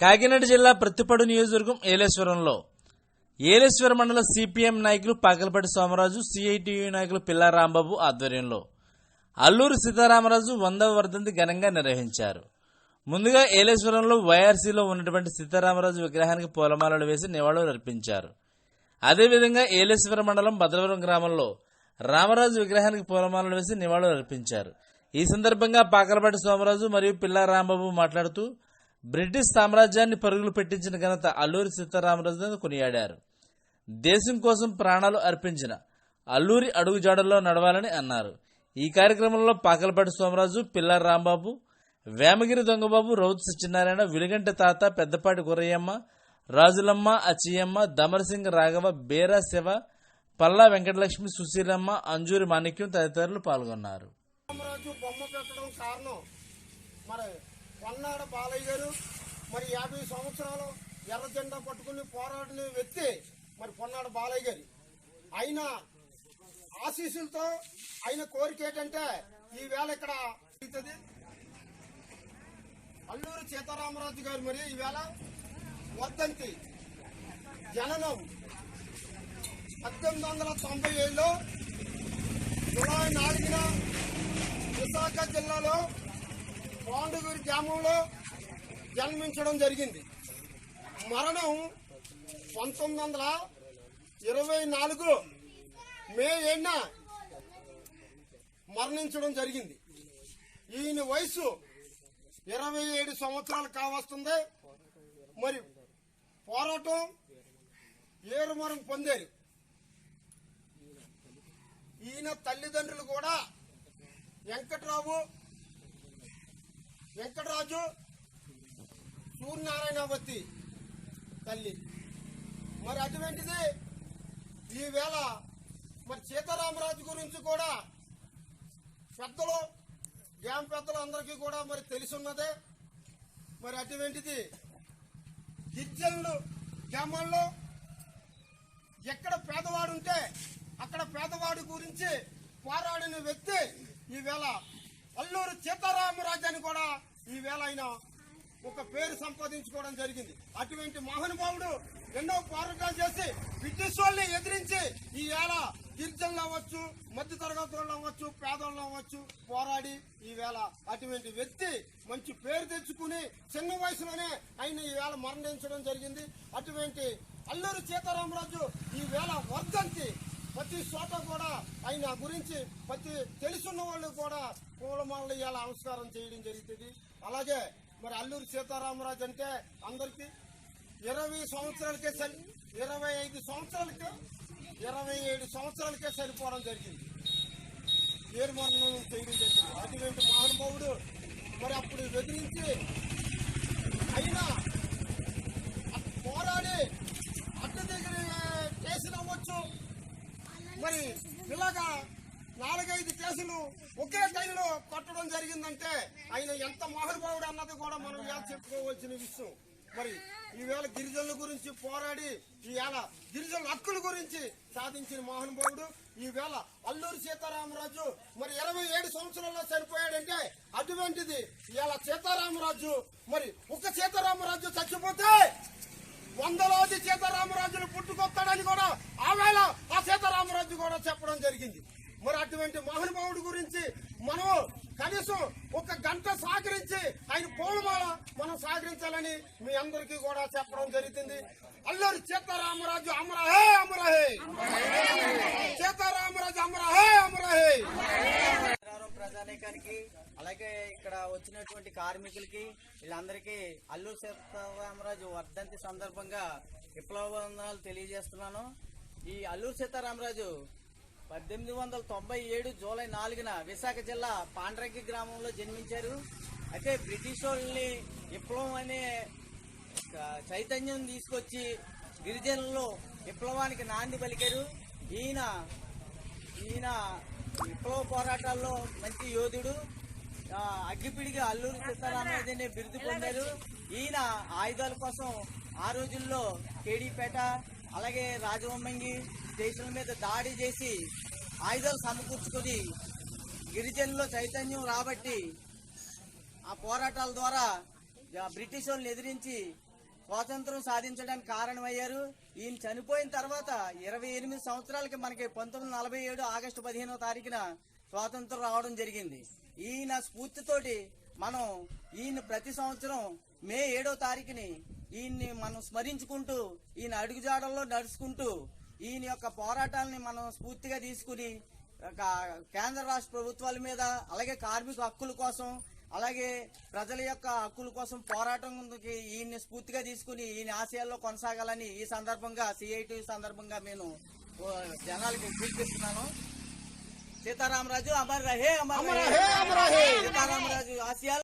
కాకినాడ జిల్లా ప్రత్తిపడు నియోజకవర్గం ఏలేశ్వరంలో. ఏలేశ్వర మండల సిపిఎం నాయకులు పాకలపాటి సోమరాజు సిఐటియు నాయకులు పిల్ల రాంబాబు ఆధ్వర్యంలో. అల్లూరు సీతారామరాజు వందవ వర్ధంతి ఘనంగా నిర్వహించారు. ముందుగా ఏలేశ్వరంలో వైఆర్సీలో ఉన్నటువంటి సీతారామరాజు విగ్రహానికి పూలమాలలు వేసి నివాళులు అర్పించారు. అదేవిధంగా ఏలేశ్వర మండలం భద్రవరం గ్రామంలో రామరాజు విగ్రహానికి పూలమాలలు వేసి నివాళులు అర్పించారు. ఈ సందర్భంగా పాకలపాటి సోమరాజు మరియు పిల్ల రాంబాబు మాట్లాడుతూ బ్రిటిష్ సామ్రాజ్యాన్ని పరుగులు పెట్టించిన ఘనత అల్లూరి సీతారామరాజును కొనియాడారు. దేశం కోసం ప్రాణాలు అర్పించిన అల్లూరి అడుగుజాడల్లో నడవాలని అన్నారు. ఈ కార్యక్రమంలో పాకలపాటి సోమరాజు పిల్లారి రాంబాబు వేమగిరి దొంగబాబు రౌతు సత్యనారాయణ విలుగంటి తాత పెద్దపాటి గురయ్యమ్మ రాజులమ్మ అచ్చియమ్మ దమరసింగ్ రాఘవ బేరా శివ పల్లా వెంకటలక్ష్మి సుశీలమ్మ అంజూరి మాణిక్యం తదితరులు పాల్గొన్నారు. పల్నాడు బాలయ్య గారు మరి యాభై సంవత్సరాలు ఎర్ర జెండా పట్టుకుని పోరాడిన వ్యక్తి మరి పొన్నాడ బాలయ్య గారి ఆయన ఆశీస్సులతో ఆయన కోరిక ఏంటంటే ఈ వేళ ఇక్కడ జరుగుతుంది. అల్లూరు సీతారామరాజు గారు మరి ఈవేళ వర్ధంతి జననం పద్దెనిమిది వందల తొంభై ఏడులో జులై నాలుగున విశాఖ జిల్లాలో పాండుగురి గ్రామంలో జన్మించడం జరిగింది. మరణం పంతొమ్మిది వందల ఇరవై నాలుగు మే ఏడున మరణించడం జరిగింది. ఈయన వయసు ఇరవై ఏడు సంవత్సరాలు కావస్తుంది. మరి పోరాటం ఏరుమరం పొందారు. ఈయన తల్లిదండ్రులు కూడా వెంకట్రావు వెంకటరాజు సూర్యనారాయణవతి తల్లి. మరి అటువంటిది ఈవేళ మరి సీతారామరాజు గురించి కూడా పెద్దలు గ్రామ పెద్దలు అందరికీ కూడా మరి తెలిసున్నదే. మరి అటువంటిది గిరిజనులు గ్రామాల్లో ఎక్కడ పేదవాడు ఉంటే అక్కడ పేదవాడి గురించి పోరాడిన వ్యక్తి ఈవేళ అల్లూరు సీతారామరాజు అని కూడా ఈవేళ ఆయన ఒక పేరు సంపాదించుకోవడం జరిగింది. అటువంటి మహానుభావుడు ఎన్నో పోరాటాలు చేసి బ్రిటిష్ వాళ్ళని ఎదిరించి ఈ వేళ గిరిజనులు అవ్వచ్చు మధ్య తరగతి వాళ్ళు అవ్వచ్చు పేదోళ్ళు అవ్వచ్చు పోరాడి ఈ వేళ అటువంటి వ్యక్తి మంచి పేరు తెచ్చుకుని చిన్న వయసులోనే ఆయన ఈవేళ మరణించడం జరిగింది. అటువంటి అల్లూరి సీతారామరాజు ఈవేళ వర్ధంతి ప్రతి చోట కూడా ఆయన గురించి ప్రతి తెలుసున్న వాళ్ళు కూడా పూలమాలలు ఇవాళ నమస్కారం చేయడం జరుగుతుంది. అలాగే మరి అల్లూరి సీతారామరాజు అంటే అందరికి ఇరవై సంవత్సరాలకే సరి ఇరవై ఐదు సంవత్సరాలకే ఇరవై ఏడు సంవత్సరాలకే సరిపోవడం జరిగింది. పేరు మరణం చేయడం జరిగింది. అటువంటి మహానుభావుడు మరి అప్పుడు బెదిరించి అయినా పోరాడి అడ్డు దగ్గర కేసులు అవ్వచ్చు. మరి ఇలాగా నాలుగైదు కేసులు ఒకే టైంలో జరిగిందంటే ఆయన ఎంత మహానుభావుడు అన్నది కూడా మనం ఇలా చెప్పుకోవాల్సిన విషయం. మరి ఈవేళ గిరిజనుల గురించి పోరాడి ఈవేళ గిరిజనుల హక్కుల గురించి సాధించిన మహానుభావుడు ఈవేళ అల్లూరి సీతారామరాజు మరి ఇరవై ఏడు సంవత్సరాల్లో చనిపోయాడంటే అటువంటిది ఇవాళ సీతారామరాజు. మరి ఒక సీతారామరాజు చచ్చిపోతే వందలాది సీతారామరాజులు పుట్టుకొస్తాడని కూడా ఆవేళ ఆ సీతారామరాజు కూడా చెప్పడం జరిగింది మరి అటువంటి మహానుభావుడి గురించి మనం కనీసం ఒక గంట సహకరించి ఆయన పౌలమాల మనం సహకరించాలని మీ అందరికీ కూడా చెప్పడం జరుగుతుంది. అల్లూరి సీతారామరాజు అమరహే అమరహే సీతారామరాజు అమరహే అమరహే ప్రజానీకానికి అలాగే ఇక్కడ వచ్చినటువంటి కార్మికులకి వీళ్ళందరికీ అల్లూరు సీతారామరాజు వర్ధంతి సందర్భంగా విప్లవ వందనాలు తెలియజేస్తున్నాను. ఈ అల్లూరు సీతారామరాజు పద్దెనిమిది వందల తొంభై ఏడు జూలై నాలుగున విశాఖ జిల్లా పాండ్రంకి గ్రామంలో జన్మించారు. అయితే బ్రిటిష్ వాళ్ళని విప్లవం అనే చైతన్యం తీసుకొచ్చి గిరిజనుల్లో విప్లవానికి నాంది పలికారు. ఈయన ఈయన విప్లవ పోరాటాల్లో మంచి యోధుడు. అగ్గిపిడిగా అల్లూరి సీతారామరాజు బిరుదు పొందారు. ఈయన ఆయుధాల కోసం ఆ రోజుల్లో కేడీపేట అలాగే రాజవొమ్మంగి స్టేషన్ల మీద దాడి చేసి ఆయుధాలు సమకూర్చుకొని గిరిజనుల్లో చైతన్యం రాబట్టి ఆ పోరాటాల ద్వారా బ్రిటిష్ వాళ్ళని ఎదిరించి స్వాతంత్రం సాధించడానికి కారణమయ్యారు. ఈయన చనిపోయిన తర్వాత ఇరవై ఎనిమిది సంవత్సరాలకి మనకి పంతొమ్మిది నలభై ఏడు ఆగస్టు పదిహేనో తారీఖున స్వాతంత్రం రావడం జరిగింది. ఈయన స్ఫూర్తితోటి మనం ఈయన ప్రతి సంవత్సరం మే ఏడో తారీఖుని ఈయన్ని మనం స్మరించుకుంటూ ఈయన అడుగుజాడల్లో నడుచుకుంటూ ఈయన యొక్క పోరాటాలని మనం స్ఫూర్తిగా తీసుకుని ఒక కేంద్ర రాష్ట్ర ప్రభుత్వాల మీద అలాగే కార్మిక హక్కుల కోసం అలాగే ప్రజల యొక్క హక్కుల కోసం పోరాటం ఈయన్ని స్ఫూర్తిగా తీసుకుని ఈయన ఆశయాల్లో కొనసాగాలని ఈ సందర్భంగా సిఐటి సందర్భంగా నేను జనాలకి పిలిపిస్తున్నాను సీతారామరాజు అమర్ రహే అమర్ అమర్ రహే, అమర్ రహే. సీతారామరాజు ఆశయాలు